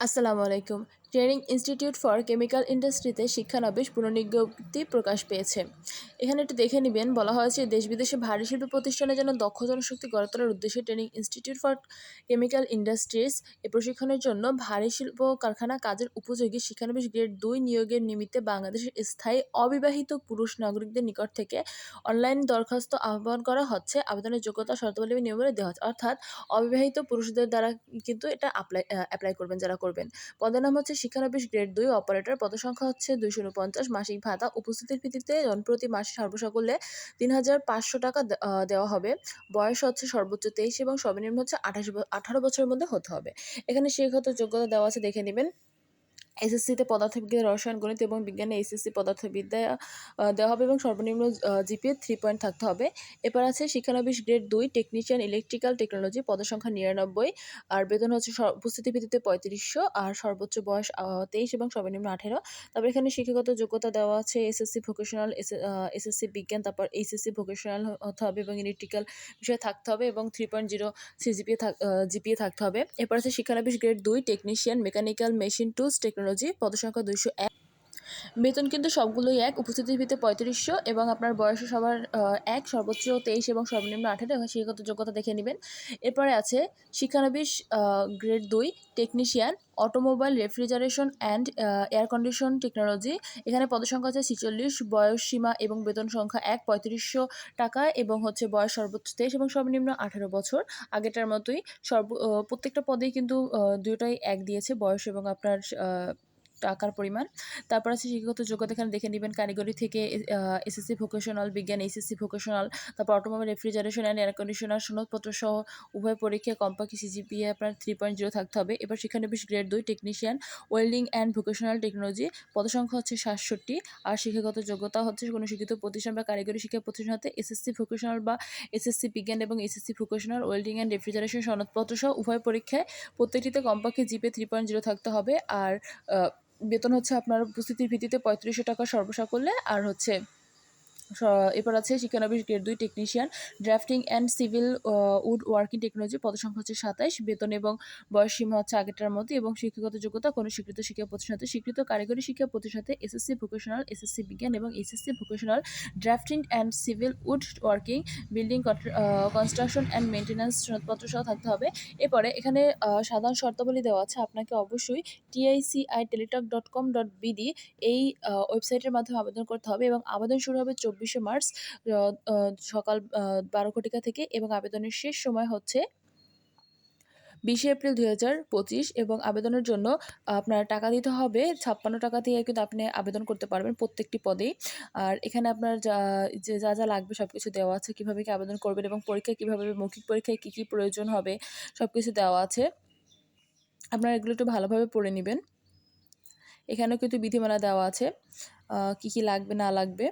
আসসালামু আলাইকুম। Training institute for chemical ইন্ডাস্ট্রিতে শিক্ষানবিশ পুনর্নিজ্ঞপ্তি প্রকাশ পেয়েছে। এখানে একটু দেখে নেবেন, বলা হয়েছে দেশ বিদেশে ভারী শিল্প প্রতিষ্ঠানে যেন দক্ষ জনশক্তি গড়ে তোলার উদ্দেশ্যে training institute for chemical industries এ প্রশিক্ষণের জন্য ভারী শিল্প কারখানা কাজের উপযোগী শিক্ষানবিশ গ্রেড দুই নিয়োগের নিমিত্তে বাংলাদেশের স্থায়ী অবিবাহিত পুরুষ নাগরিকদের নিকট থেকে অনলাইন দরখাস্ত আহ্বান করা হচ্ছে। আবেদনের যোগ্যতা শর্তাবলী নিয়মে দেওয়া হচ্ছে। অর্থাৎ অবিবাহিত পুরুষদের দ্বারা কিন্তু এটা অ্যাপ্লাই অ্যাপ্লাই করবেন, যারা করবেন। পদের নাম হচ্ছে শিক্ষানবিশ গ্রেড দুই অপারেটর পদসংখ্যা হচ্ছে দুইশো উনপঞ্চাশ। মাসিক ভাতা উপস্থিতির ভিত্তিতে জনপ্রতি মাসে সর্বসকলে তিন হাজার পাঁচশো টাকা দেওয়া হবে। বয়স হচ্ছে সর্বোচ্চ তেইশ এবং সর্বনিম্ন হচ্ছে আঠাশ আঠারো বছরের মধ্যে হতে হবে। এখানে শিক্ষাগত যোগ্যতা দেওয়া আছে, দেখে নেবেন। এসএসসিতে পদার্থবিজ্ঞান রসায়ন, গণিত এবং বিজ্ঞানে এসএসসি পদার্থবিদ্যা দেওয়া হবে এবং সর্বনিম্ন জিপিএ থ্রি পয়েন্ট থাকতে হবে। এরপর আছে শিক্ষানবিশ গ্রেড দুই টেকনিশিয়ান ইলেকট্রিক্যাল টেকনোলজি পদসংখ্যা নিরানব্বই। আর বেতন হচ্ছে উপস্থিতি ভিত্তিতে পঁয়ত্রিশশো। আর সর্বোচ্চ বয়স তেইশ এবং সর্বনিম্ন আঠেরো। তারপর এখানে শিক্ষাগত যোগ্যতা দেওয়া আছে, এসএসসি ভোকেশনাল এসএসসি বিজ্ঞান, তারপর এইচএসসি ভোকেশনাল হতে হবে এবং ইলেকট্রিক্যাল বিষয়ে থাকতে হবে এবং three point zero CGPA GPA থাকতে হবে। এরপর আছে শিক্ষানবিশ গ্রেড দুই technician mechanical machine tools technology পদসংখ্যা দুইশো এক বেতন কিন্তু সবগুলোই এক, উপস্থিতির ভিত্তিতে পঁয়ত্রিশশো এবং আপনার বয়স সবার এক, সর্বোচ্চ তেইশ এবং সর্বনিম্ন আঠারো, এবং শিক্ষাগত যোগ্যতা দেখে নেবেন। এরপরে আছে শিক্ষানবিশ গ্রেড দুই, technician, automobile refrigeration and air condition technology. এখানে পদসংখ্যা আছে ছিচল্লিশ, বয়স সীমা এবং বেতন সংখ্যা এক, পঁয়ত্রিশশো টাকা এবং হচ্ছে বয়স সর্বোচ্চ তেইশ এবং সর্বনিম্ন আঠারো বছর। আগেটার মতোই সর্ব প্রত্যেকটা পদেই কিন্তু দুটোই এক দিয়েছে বয়স এবং আপনার টাকার পরিমাণ। তারপর আছে শিক্ষাগত যোগ্যতা, এখানে দেখে নেবেন কারিগরি থেকে এসএসসি ভোকেশনাল বিজ্ঞান এইচএসসি ভোকেশনাল তারপর automobile refrigeration and air conditioner সনদপত্র সহ উভয় পরীক্ষায় কমপক্ষে সিজিপিএ আপনার থ্রি পয়েন্ট জিরো থাকতে হবে। এবার শিক্ষানবিশ গ্রেড দুই technician welding and vocational technology পদসংখ্যা হচ্ছে সাতষট্টি, আর শিক্ষাগত যোগ্যতা হচ্ছে কোনো শিক্ষিত প্রতিষ্ঠান বা কারিগরি শিক্ষা প্রতিষ্ঠান হতে এসএসসি ভোকেশনাল বা এসএসসি বিজ্ঞান এবং SSC vocational welding and refrigeration সনদপত্র সহ উভয় পরীক্ষায় প্রত্যেকটিতে কমপক্ষে জিপে থ্রি পয়েন্ট জিরো থাকতে হবে। আর বেতন হচ্ছে আপনার উপস্থিতির ভিত্তিতে পঁয়ত্রিশশো টাকা সর্বসাকল্যে আর হচ্ছে এরপর আছে শিক্ষানবিশ গ্রেড দুই technician drafting and civil wood working technology পদসংখ্যা হচ্ছে সাতাইশ, বেতন এবং বয়স সীমা হচ্ছে আগেরটার মতো এবং শিক্ষাগত যোগ্যতা কোনো স্বীকৃত শিক্ষা প্রতিষ্ঠানে স্বীকৃত কারিগরি শিক্ষা প্রতিষ্ঠানে এসএসসি ভোকেশনাল এসএসসি বিজ্ঞান এবং SSC vocational drafting and civil wood working building construction and maintenance সনদপত্র সহ থাকতে হবে। এরপরে এখানে সাধারণ শর্তাবলী দেওয়া আছে। আপনাকে অবশ্যই TICI Teletalk dot com dot BD এই ওয়েবসাইটের মাধ্যমে আবেদন করতে হবে এবং আবেদন শুরু হবে চব্বিশে মার্চ আহ, আহ, সকাল বারো ঘটিকা থেকে এবং আবেদনের শেষ সময় হচ্ছে বিশে এপ্রিল দুই হাজার পঁচিশ এবং আবেদনের জন্য আপনার টাকা দিতে হবে ছাপ্পান্ন টাকা দিয়ে কিন্তু আপনি আবেদন করতে পারবেন প্রত্যেকটি পদেই। আর এখানে আপনার যা যে লাগবে সব কিছু দেওয়া আছে কীভাবে কি আবেদন করবেন এবং পরীক্ষায় কীভাবে মৌখিক পরীক্ষায় কী কী প্রয়োজন হবে সব কিছু দেওয়া আছে। আপনারা এগুলো একটু ভালোভাবে পড়ে নেবেন। এখানেও কিন্তু বিধিমালা দেওয়া আছে কী কী লাগবে না লাগবে।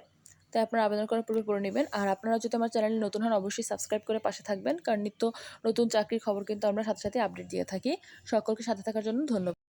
তাই আপনারা আবেদন করার পূর্বে পড়ে নেবেন। আর আপনারা যদি আমার চ্যানেলে নতুন হন, অবশ্যই সাবস্ক্রাইব করে পাশে থাকবেন। কারণ নিত্য নতুন চাকরির খবর কিন্তু আমরা সাথে সাথে আপডেট দিয়ে থাকি। সকলকে সাথে থাকার জন্য ধন্যবাদ।